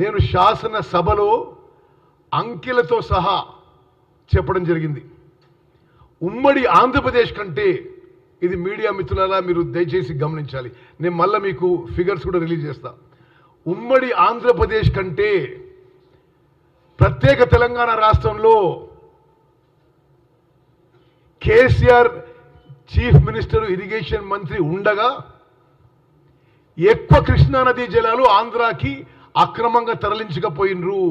నేను శాసన సభలో అంకెలతో సహా చెప్పడం జరిగింది. ఉమ్మడి ఆంధ్రప్రదేశ్ కంటే ఇది మీడియా మిత్రులారా మీరు దయచేసి గమనించాలి. నేను మళ్ళీ మీకు ఫిగర్స్ కూడా రిలీజ్ చేస్తా. ఉమ్మడి ఆంధ్రప్రదేశ్ కంటే ప్రత్యేక తెలంగాణ రాష్ట్రంలో కేసీఆర్ చీఫ్ మినిస్టర్ ఇరిగేషన్ మంత్రి ఉండగా ఎక్కువ కృష్ణానదీ జలాలు ఆంధ్రాకి అక్రమంగా తరలించకపోయినరు.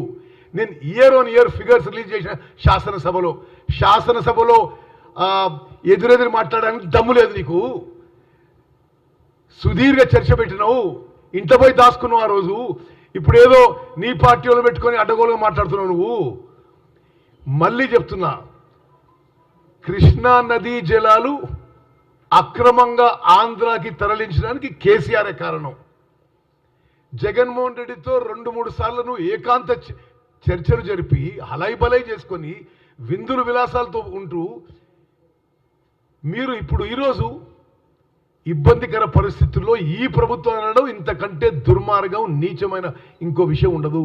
నేను year on year figures release చేసిన శాసనసభలో. శాసనసభలో ఎదురెదురు మాట్లాడడానికి దమ్ము లేదు నీకు. సుదీర్ఘ చర్చ పెట్టినావు. ఇంట పోయి దాచుకున్నావు ఆ రోజు. ఇప్పుడు ఏదో నీ పార్టీ వాళ్ళు పెట్టుకొని అడ్డగోలుగా మాట్లాడుతున్నావు నువ్వు. మళ్ళీ చెప్తున్నా. కృష్ణా నదీ జలాలు అక్రమంగా ఆంధ్రాకి తరలించడానికి కేసీఆరే కారణం. జగన్మోహన్ రెడ్డితో రెండు మూడు సార్లు నువ్వు ఏకాంత చ- చర్చలు జరిపి హలైబలై చేసుకొని విందులు విలాసాలతో ఉంటూ మీరు ఇప్పుడు ఈరోజు ఇబ్బందికర పరిస్థితుల్లో ఈ ప్రభుత్వం అనడం ఇంతకంటే దుర్మార్గం నీచమైన ఇంకో విషయం ఉండదు.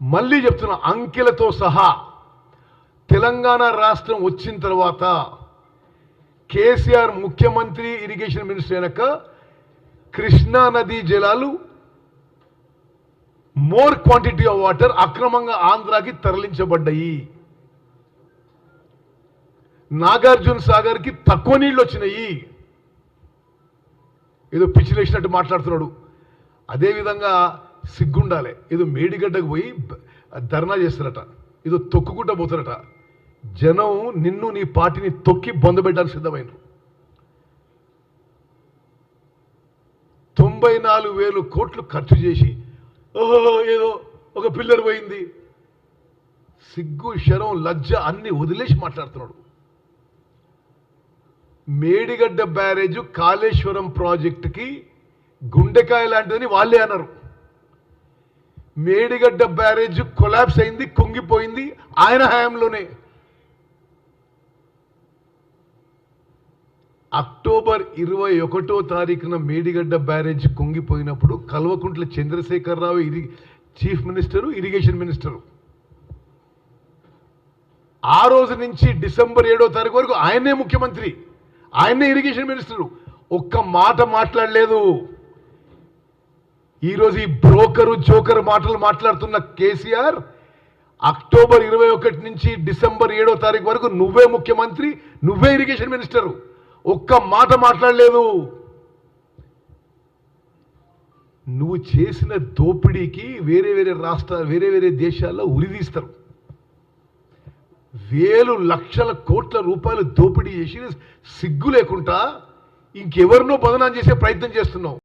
మళ్ళీ చెప్తున్నా అంకెలతో సహా తెలంగాణ రాష్ట్రం వచ్చిన తర్వాత కేసీఆర్ ముఖ్యమంత్రి ఇరిగేషన్ మినిస్టర్ అయినాక కృష్ణా నదీ జలాలు మోర్ క్వాంటిటీ ఆఫ్ వాటర్ అక్రమంగా ఆంధ్రాకి తరలించబడ్డాయి. నాగార్జున సాగర్కి తక్కువ నీళ్ళు వచ్చినాయి. ఏదో పిచ్చిలేసినట్టు మాట్లాడుతున్నాడు. అదేవిధంగా సిగ్గుండాలి. ఏదో మేడిగడ్డకు పోయి ధర్నా చేస్తారట. ఏదో తొక్కుకుంటా పోతారట. జనం నిన్ను నీ పార్టీని తొక్కి బొందబెట్టడానికి సిద్ధమైనరు తొంభై నాలుగు వేలు కోట్లు ఖర్చు చేసి ఓహో ఏదో ఒక పిల్లర్ పోయింది. సిగ్గు శరం లజ్జ అన్ని వదిలేసి మాట్లాడుతున్నాడు. మేడిగడ్డ బ్యారేజ్ కాళేశ్వరం ప్రాజెక్టుకి గుండెకాయ లాంటిదని వాళ్ళే అన్నారు. మేడిగడ్డ బ్యారేజ్ కొలాప్స్ అయింది కుంగిపోయింది ఆయన హయాంలోనే. అక్టోబర్ ఇరవై ఒకటో తారీఖున మేడిగడ్డ బ్యారేజ్ కుంగిపోయినప్పుడు కల్వకుంట్ల చంద్రశేఖరరావు ఇరి చీఫ్ మినిస్టరు ఇరిగేషన్ మినిస్టరు. ఆ రోజు నుంచి డిసెంబర్ ఏడో తారీఖు వరకు ఆయనే ముఖ్యమంత్రి ఆయనే ఇరిగేషన్ మినిస్టరు. ఒక్క మాట మాట్లాడలేదు. ఈరోజు ఈ బ్రోకరు జోకర్ మాటలు మాట్లాడుతున్న కేసీఆర్ అక్టోబర్ ఇరవై ఒకటి నుంచి డిసెంబర్ ఏడో తారీఖు వరకు నువ్వే ముఖ్యమంత్రి నువ్వే ఇరిగేషన్ మినిస్టరు. ఒక్క మాట మాట్లాడలేదు. నువ్వు చేసిన దోపిడీకి వేరే వేరే రాష్ట్ర వేరే వేరే దేశాల్లో ఉరిదీస్తారు వేలు లక్షల కోట్ల రూపాయలు దోపిడీ చేసి సిగ్గు లేకుండా ఇంకెవరినో బదనాం చేసే ప్రయత్నం చేస్తున్నావు.